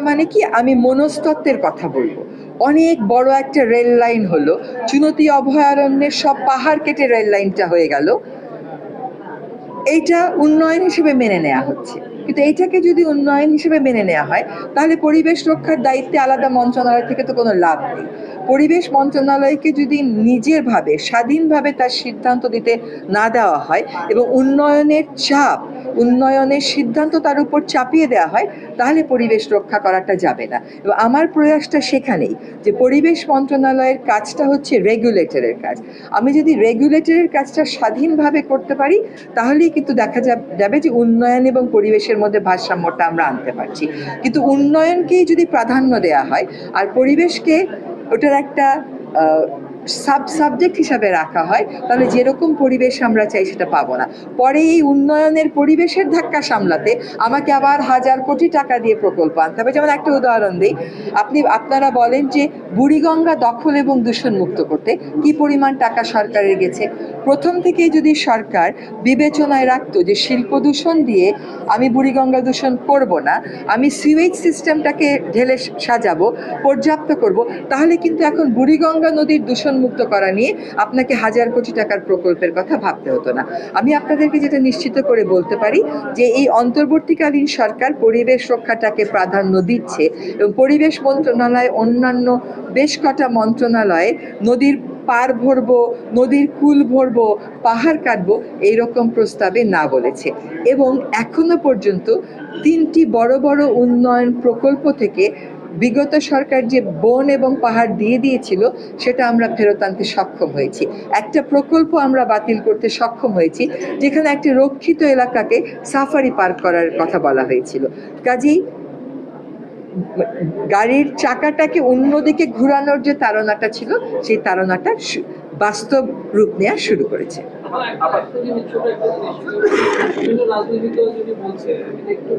মানে কি? আমি মনস্তত্ত্বের কথা বলব। অনেক বড় একটা রেল লাইন হলো, চুনতি অভয়ারণ্যের সব পাহাড় কেটে রেল লাইনটা হয়ে গেল। এইটা উন্নয়ন হিসেবে মেনে নেওয়া হচ্ছে। কিন্তু এইটাকে যদি উন্নয়ন হিসেবে মেনে নেওয়া হয়, তাহলে পরিবেশ রক্ষার দায়িত্বে আলাদা মন্ত্রণালয় থেকে তো কোনো লাভ নেই। পরিবেশ মন্ত্রণালয়কে যদি নিজেরভাবে স্বাধীনভাবে তার সিদ্ধান্ত দিতে না দেওয়া হয় এবং উন্নয়নের চাপ, উন্নয়নের সিদ্ধান্ত তার উপর চাপিয়ে দেওয়া হয়, তাহলে পরিবেশ রক্ষা করাটা যাবে না। এবং আমার প্রয়াসটা সেখানেই যে পরিবেশ মন্ত্রণালয়ের কাজটা হচ্ছে রেগুলেটরের কাজ। আমি যদি রেগুলেটরের কাজটা স্বাধীনভাবে করতে পারি, তাহলেই কিন্তু দেখা যাবে যে উন্নয়ন এবং পরিবেশের মধ্যে ভারসাম্যটা আমরা আনতে পারছি। কিন্তু উন্নয়নকেই যদি প্রাধান্য দেওয়া হয়, আর পরিবেশকে ওটার একটা সাব সাবজেক্ট হিসাবে রাখা হয়, তাহলে যেরকম পরিবেশ আমরা চাই সেটা পাবো না। পরে এই উন্নয়নের পরিবেশের ধাক্কা সামলাতে আমাকে আবার হাজার কোটি টাকা দিয়ে প্রকল্প আনতে হবে। যেমন একটা উদাহরণ দিই, আপনি, আপনারা বলেন যে বুড়িগঙ্গা দখল এবং দূষণ মুক্ত করতে কি পরিমাণ টাকা সরকারের গেছে? প্রথম থেকেই যদি সরকার বিবেচনায় রাখতো যে শিল্প দূষণ দিয়ে আমি বুড়িগঙ্গা দূষণ করব না, আমি সিওয়েজ সিস্টেমটাকে ঢেলে সাজাবো, পর্যাপ্ত করব, তাহলে কিন্তু এখন বুড়িগঙ্গা নদীর দূষণ মুক্ত করা নিয়ে আপনাকে হাজার কোটি টাকার প্রকল্পের কথা ভাবতে হতো না। আমি আপনাদেরকে যেটা নিশ্চিত করে বলতে পারি যে এই অন্তর্বর্তীকালীন সরকার পরিবেশ রক্ষাটাকে প্রাধান্য দিচ্ছে এবং পরিবেশ মন্ত্রণালয় অন্যান্য বেশ কটা মন্ত্রণালয়ে নদীর পার ভরবো, নদীর কুল ভরবো, পাহাড় কাটবো এইরকম প্রস্তাবে না বলেছে এবং এখনও পর্যন্ত তিনটি বড় বড় উন্নয়ন প্রকল্প থেকে বিগত সরকার যে বন এবং পাহাড় দিয়ে দিয়েছিল, সেটা আমরা ফেরত আনতে সক্ষম হয়েছি। একটা প্রকল্প আমরা বাতিল করতে সক্ষম হয়েছি, যেখানে একটি রক্ষিত এলাকাকে সাফারি পার্ক করার কথা বলা হয়েছিল। কাজেই গাড়ির চাকাটাকে অন্যদিকে ঘুরানোর যে তাড়নাটা ছিল, সেই তাড়নাটা বাস্তব রূপ নেওয়া শুরু করেছে। যদি বলছে একটু।